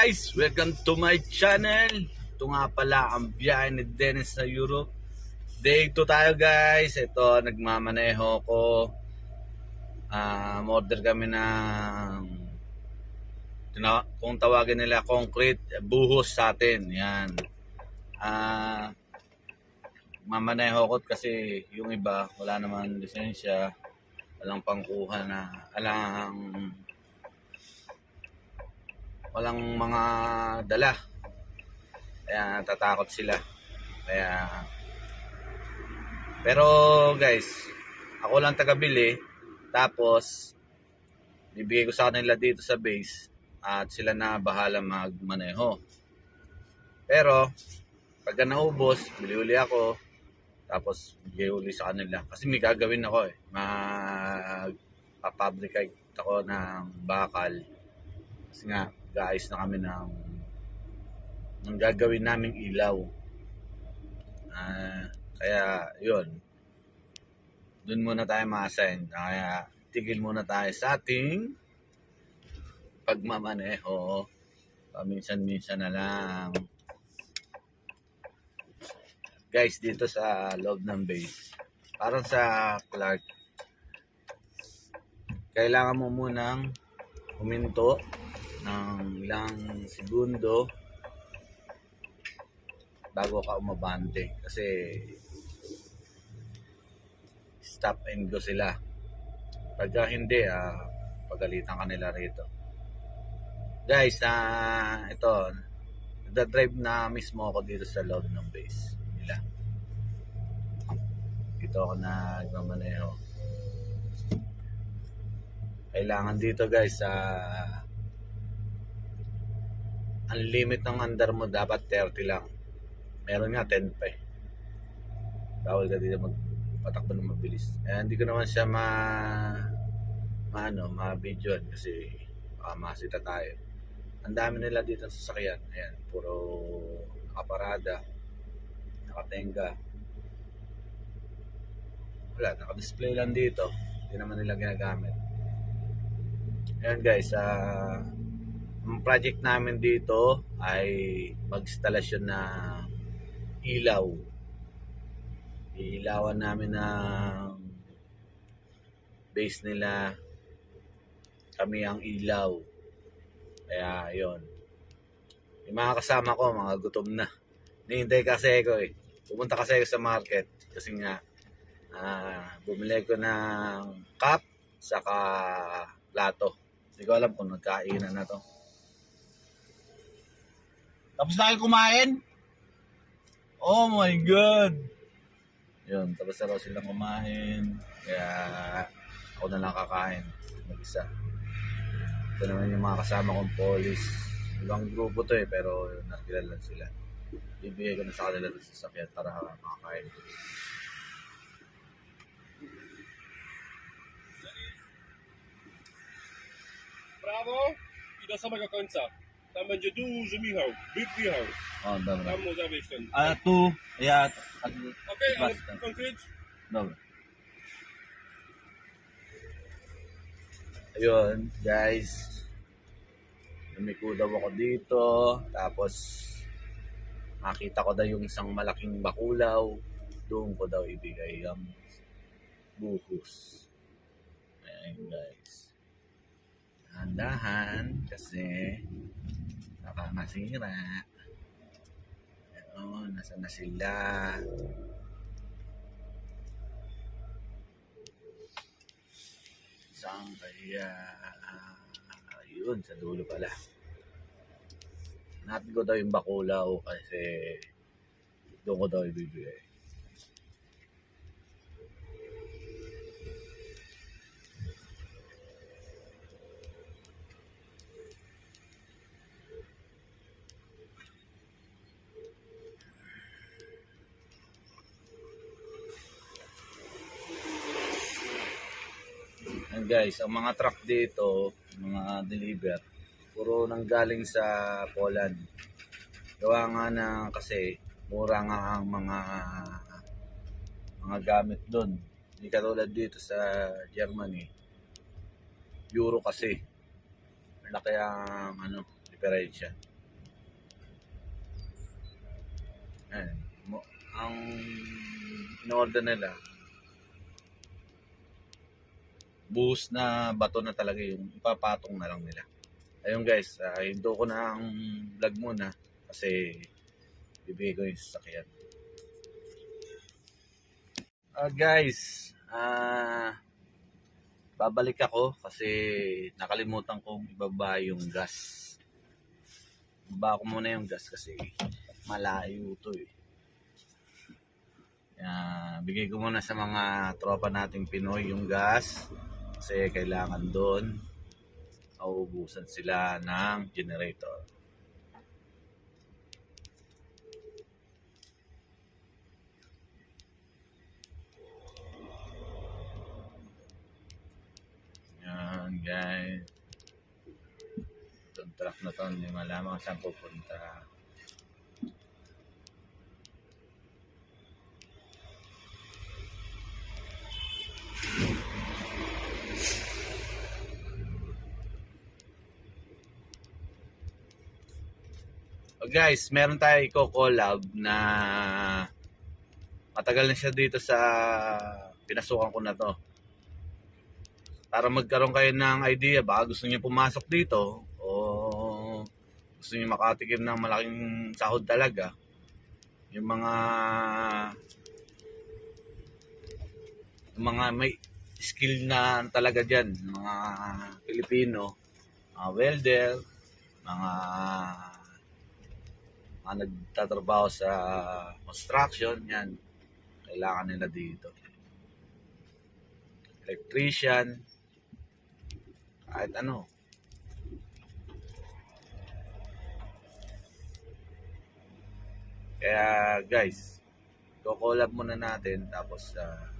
guys! Welcome to my channel! Ito nga pala ang biyahe ni Dennis sa Europe. Day 2 tayo guys. Ito, nagmamaneho ko. Ah, order kami ng tina- kung tawagin nila concrete buhos sa atin. Yan. Ah, mamaneho ko kasi yung iba wala naman lisensya. Walang pangkuha na, alang walang mga dala. Kaya natatakot sila. Kaya pero guys, ako lang taga-bili tapos bibigay ko sa kanila dito sa base at sila na bahala magmaneho. Pero pagka naubos, bili uli ako tapos bigay uli sa kanila kasi may gagawin ako eh. Mag papabricate ako ng bakal kasi nga gaayos na kami ng ng gagawin naming ilaw. Ah, kaya yun. Doon muna tayo ma-assign. Kaya tigil muna tayo sa ating pagmamaneho. Paminsan-minsan na lang. Guys, dito sa loob ng base. Parang sa Clark. Kailangan mo munang huminto ng ilang segundo bago ka umabante. Kasi stop and go sila. Pagka hindi ah, pagalitan ka nila rito. Guys ah ito nagda-drive na mismo ako dito sa loob ng base nila. Dito ako nagmamaneho. Kailangan dito guys sa ang limit ng andar mo dapat 30 lang. Meron nga 10 pa eh. Bawal ka dito magpatakbo ng mabilis. Eh, hindi ko naman siya ma maano, ma-video kasi baka masita tayo. Ang dami nila dito sa sasakyan. Ayan, puro nakaparada, nakatenga. Wala, naka-display lang dito. Hindi naman nila ginagamit. Ayan guys, ah ang project namin dito ay mag-instalasyon ng ilaw. Iilawan namin ng base nila. Kami ang ilaw. Kaya, yon Yung mga kasama ko, mga gutom na. Nihintay kasi ako eh. Pumunta kasi ako sa market. Kasi nga, ah, bumili ko ng cup saka plato. Hindi ko alam kung nagkainan na to. Tapos na kumain? Oh my God! Yun, tapos na raw silang kumain. Kaya ako na lang kakain. Mag-isa. Ito naman yung mga kasama kong polis. Ibang grupo to eh, pero nakilala sila. Bibigay ko na sa kanila sa sasakyan para makakain. Prawo i do samego końca. Tam będzie duży Michał, Big Michał. Oh, dobra. Tam mu zawieź ten. A tu, ja... Okej, ale Basta. konkret? Dobra. Ayun, guys. Lumiko daw ako dito. Tapos, nakita ko daw yung isang malaking bakulaw. Doon ko daw ibigay ang buhos. Ayan, guys. Dahan-dahan kasi baka masira. Ayun, nasa na sila. Saan kaya? Ayun, sa dulo pala. Natin ko daw yung bakulaw kasi doon ko daw ibibigay. guys, ang mga truck dito, mga deliver, puro nanggaling sa Poland. Gawa nga na kasi mura nga ang mga mga gamit doon. Hindi katulad dito sa Germany. Euro kasi. Malaki ang ano, diferensya. Eh, ang in-order nila buhos na bato na talaga yung ipapatong na lang nila. Ayun guys, uh, hindo ko na ang vlog muna kasi bibigay ko yung sasakyan. Ah guys, ah babalik ako kasi nakalimutan kong ibaba yung gas. Ibaba ko muna yung gas kasi malayo to eh. Kaya, bigay ko muna sa mga tropa nating Pinoy yung gas kasi kailangan doon mauubusan sila ng generator. Yan guys. Itong truck na to, hindi malaman kung saan pupunta. Oh, guys, meron tayo i-collab na matagal na siya dito sa pinasukan ko na to. Para magkaroon kayo ng idea, baka gusto niyo pumasok dito o gusto niyo makatikim ng malaking sahod talaga. Yung mga yung mga may skill na talaga dyan, mga Pilipino, mga welder, mga mga nagtatrabaho sa construction, yan, kailangan nila dito. Electrician, kahit ano. Kaya guys, ko-collab muna natin tapos uh,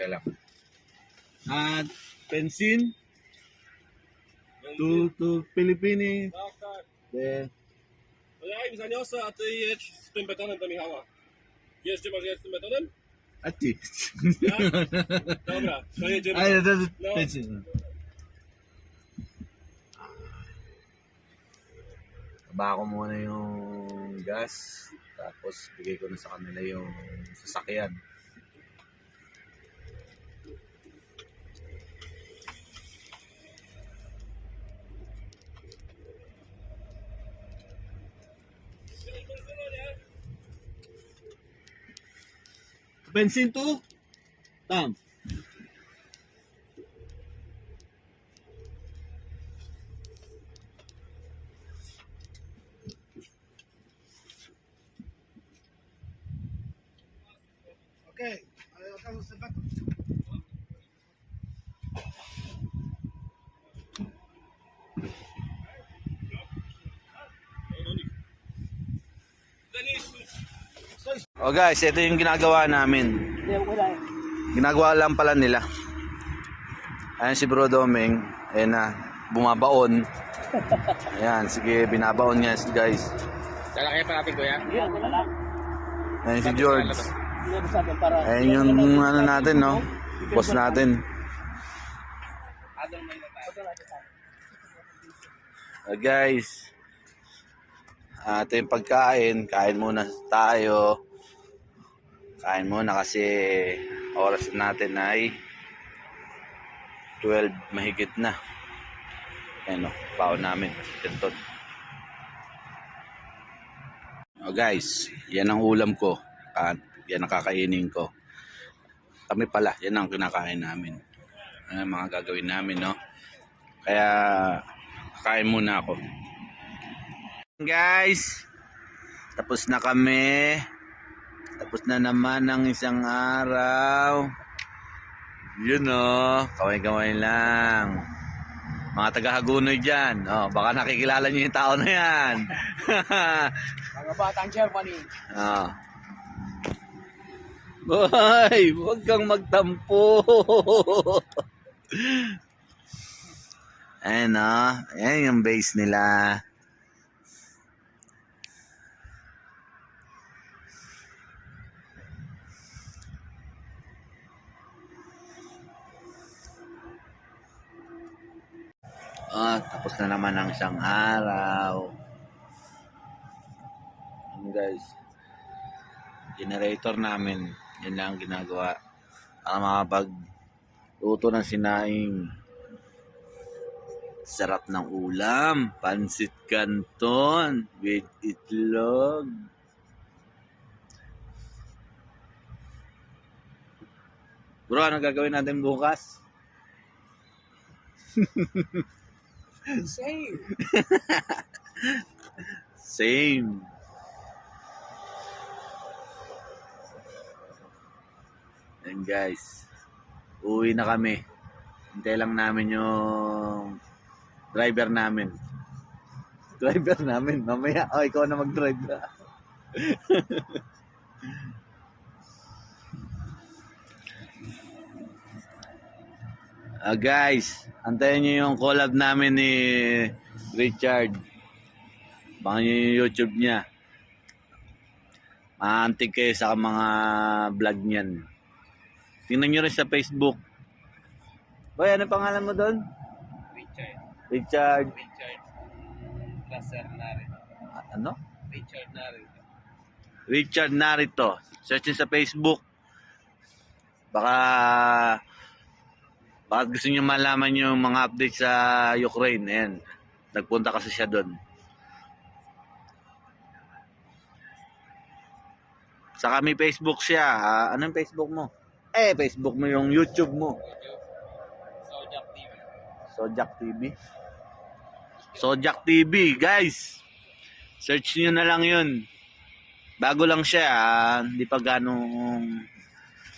Kaya lang. At pensin to to Pilipini. Tak, tak. De No ja im zaniosę, a ty jedź z tym betonem do Michała. Wiesz, gdzie masz jechać z tym betonem? Ati. Ja? Dobra, to jedziemy. Ay, ito, ito, No. pensin. Baba ko muna yung gas. Tapos bigay ko na sa kanila yung sasakyan. Bensin to? Tam. Okay, Oh guys, ito yung ginagawa namin. Ginagawa lang pala nila. Ayan si Bro Doming. Ayan na, bumabaon. Ayan, sige, binabaon niya guys. Lalaki pa natin, kuya. Ayan si George. Ayan yung ano natin, no? Boss natin. Uh, guys, ito yung pagkain. Kain muna tayo. Kain muna kasi oras natin ay 12 mahigit na. Ayan o, baon namin. Ganito. Oh guys, yan ang ulam ko. Yan ang kakainin ko. Kami pala, yan ang kinakain namin. Ano mga gagawin namin, no? Kaya, kain muna ako. Guys, tapos na kami. Tapos na naman ang isang araw. Yun oh, kamay-kamay lang. Mga taga-Hagunoy dyan. Oh, baka nakikilala niyo yung tao na yan. Mga batang Germany. Ah. Boy, huwag kang magtampo. Ayan ah. Ayan yung base nila. Ah, tapos na naman ang isang araw. Yun guys. Generator namin. Yan lang ang ginagawa. Para makapag luto ng sinaing. Sarap ng ulam. Pansit canton with itlog. Bro, ano gagawin natin bukas? Same. Same. And guys, uwi na kami. Hintay lang namin yung driver namin. Driver namin. Mamaya, oh, ikaw na mag-drive na. Ah, guys, antayin nyo yung collab namin ni Richard. Baka nyo yung YouTube niya. Maantig kayo sa mga vlog niyan. Tingnan nyo rin sa Facebook. Boy, ano pangalan mo doon? Richard. Richard. Richard. Placer narito. a- Ano? Richard narito. Richard Narito. Search nyo sa Facebook. Baka baka gusto nyo malaman yung mga updates sa Ukraine. Ayan. Nagpunta kasi siya doon. Sa kami Facebook siya. Ah, anong Facebook mo? Eh, Facebook mo yung YouTube mo. Sojak TV. Sojak TV. Sojak TV, guys. Search nyo na lang yun. Bago lang siya, ah, hindi pa ganong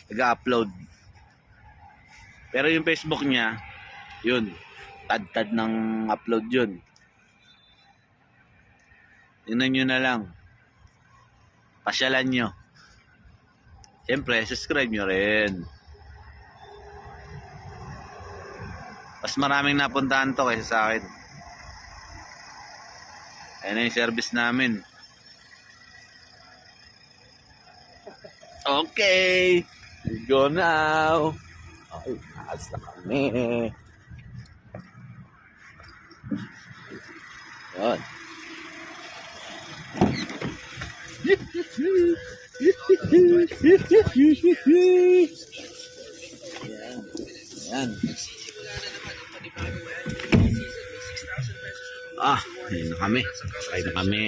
nag-upload. Pero yung Facebook niya, yun, tad-tad ng upload yun. Tingnan nyo na lang. Pasyalan nyo. Siyempre, subscribe nyo rin. Mas maraming napuntahan to kaysa sa akin. Ayan na yung service namin. Okay. We go now. Okay, aas na kami. Yan. Yan. Yan. Ah, ayun na kami. Sakay na kami.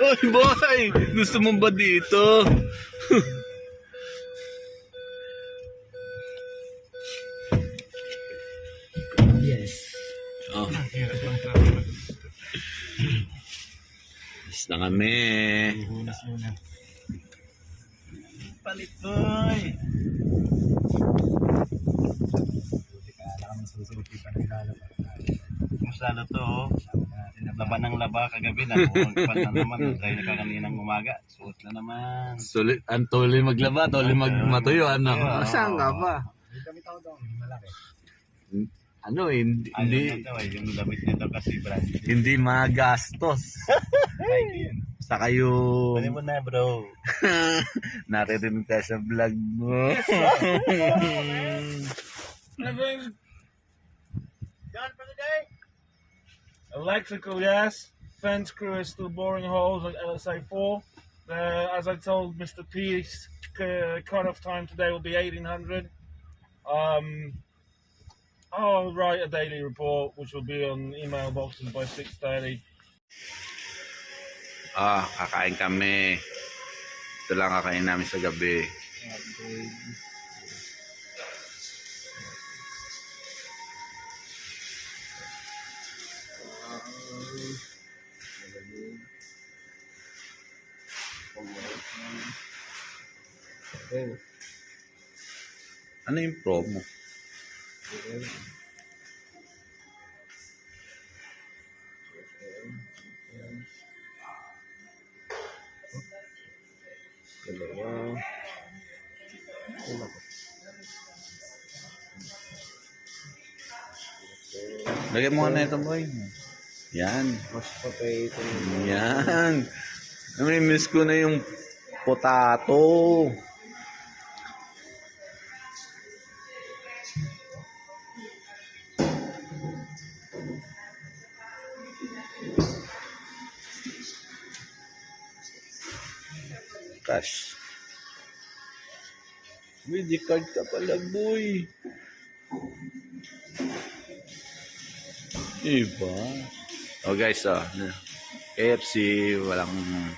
Oy, boy! Gusto mo ba dito? Oh. Is na kami. Hunas muna. Palit, boy! Pa lalabas. Masalo to, oh. Laban ng laba kagabi na. Pagpan na naman. Try na kaninang umaga. Suot na naman. Sulit, ang tuloy maglaba, tuloy magmatuyo, ano? Saan ka ba? May damit ako doon. Malaki. Ano, hindi, Ayaw hindi, na daw eh. Yung damit nito kasi brand. hindi magastos. Like yun. Saka yung Pwede mo na bro. naririnig tayo sa vlog mo. Done for the day? Electrical, yes. Fence crew is still boring holes like LSA 4. Uh, as I told Mr. P, uh, cut-off time today will be 1800. Um, I'll write a daily report, which will be on email boxes by 6.30. Ah, kakain kami. Ito lang kakain namin sa gabi. Ano yung promo? Lagyan mo na ito, boy. Yan. Mashed potato. Yan. Namimiss ko na yung potato. Cash. May card ka pala, boy. Iba. Oh guys, oh. KFC, walang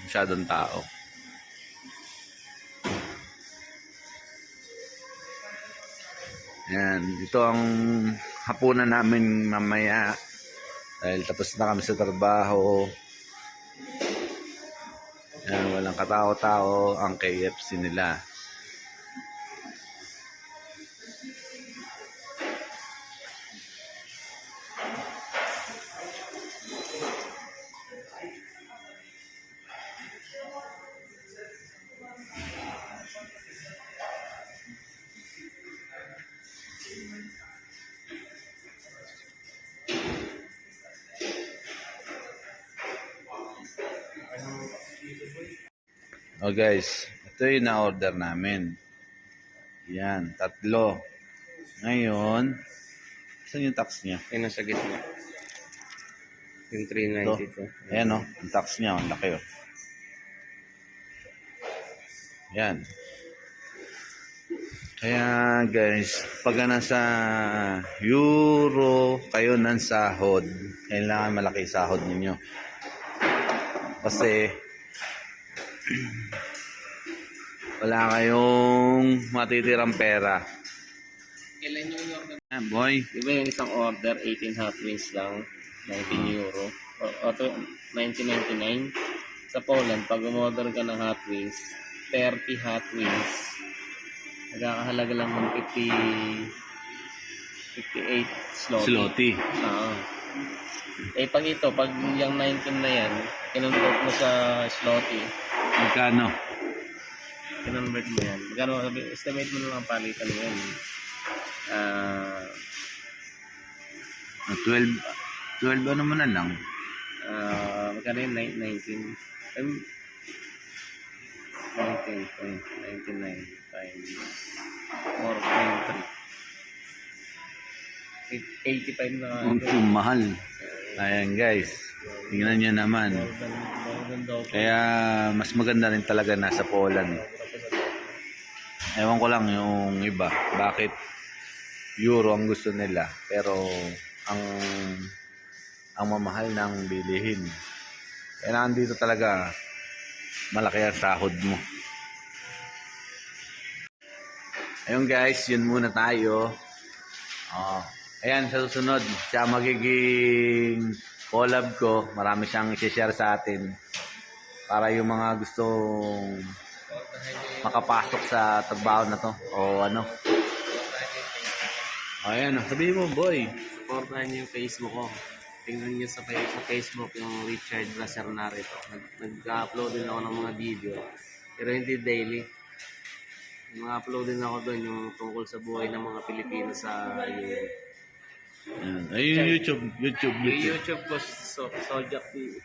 masyadong tao. Yan, ito ang hapunan namin mamaya. Dahil tapos na kami sa trabaho. Yan, walang katao-tao ang KFC nila. Guys, ito yung na-order namin. Yan, tatlo. Ngayon, saan yung tax niya? Ay, nasa gitna. Yung 392. Ayan oh, yung tax niya, ang laki oh. Yan. Kaya guys, pag nasa euro kayo ng sahod, kailangan malaki sahod ninyo. Kasi wala kayong matitirang pera. Kailan yung order? Ah, boy, Di ba yung isang order, 18 Hot Wheels lang, 19 euro. O, o to, 1999. Sa Poland, pag umorder ka ng Hot Wheels, 30 Hot Wheels, nagkakahalaga lang ng 50, 58 slotty. slotty. Oo. Eh, pag ito, pag yung 19 na yan, kinonvert mo sa slotty, Magkano? Kinonvert mo yan. Magkano, sabi- estimate mo na lang ang palitan mo yan. Ah, Ah, 12, 12 ano mo na lang. Ah, magkano yun? Nine- 19. Um, 19.99 times 4.3. 85 na Ang mahal. Ayan guys. Tingnan nyo naman. More than, more than double. Kaya mas maganda rin talaga nasa Poland. Ewan ko lang yung iba. Bakit euro ang gusto nila. Pero ang ang mamahal ng bilihin. Kailangan dito talaga malaki ang sahod mo. Ayun guys, yun muna tayo. Oh, ayan, sa susunod, siya magiging collab ko. Marami siyang i-share sa atin. Para yung mga gustong makapasok sa trabaho na to. O ano. Ayan, sabihin mo, boy. Supportahan niyo yung Facebook ko. Tingnan niyo sa, sa Facebook yung Richard Blasernare to. Nag, nag-upload din ako ng mga video. Pero hindi daily. Mga-upload din ako doon yung tungkol sa buhay ng mga Pilipino sa Europe. Ayan. Ayun yung YouTube, YouTube, Yung YouTube. YouTube ko, so, Soljak TV.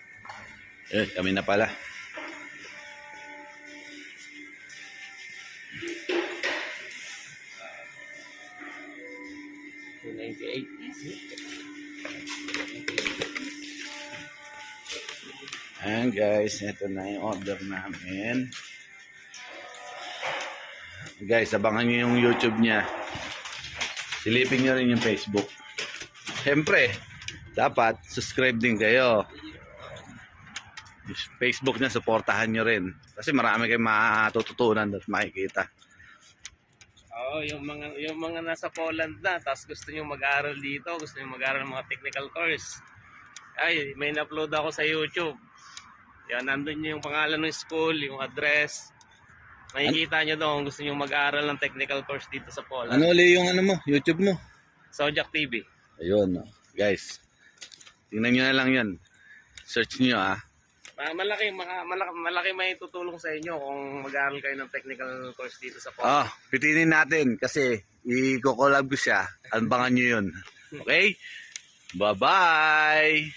Eh, kami na pala. Ayan guys, ito na yung order namin. Guys, abangan nyo yung YouTube niya. Silipin nyo rin yung Facebook. Siyempre, dapat subscribe din kayo. Facebook niya, supportahan nyo rin. Kasi marami kayong matututunan at makikita. Oo, yung mga yung mga nasa Poland na, tapos gusto niyo mag-aral dito, gusto niyo mag-aral ng mga technical course. Ay, may na-upload ako sa YouTube. Yan, nandun yung pangalan ng school, yung address. Makikita niyo doon gusto niyo mag-aral ng technical course dito sa Poland. Ano ulit yung ano mo, YouTube mo? Sojak TV. Ayun, guys. Tingnan nyo na lang yan. Search nyo ah. Ma- Malaki, maka- malaki, malaki may tutulong sa inyo kung mag-aral kayo ng technical course dito sa Poland. Ah, pitinin natin kasi i-collab ko siya. Abangan nyo yun. Okay? Bye-bye!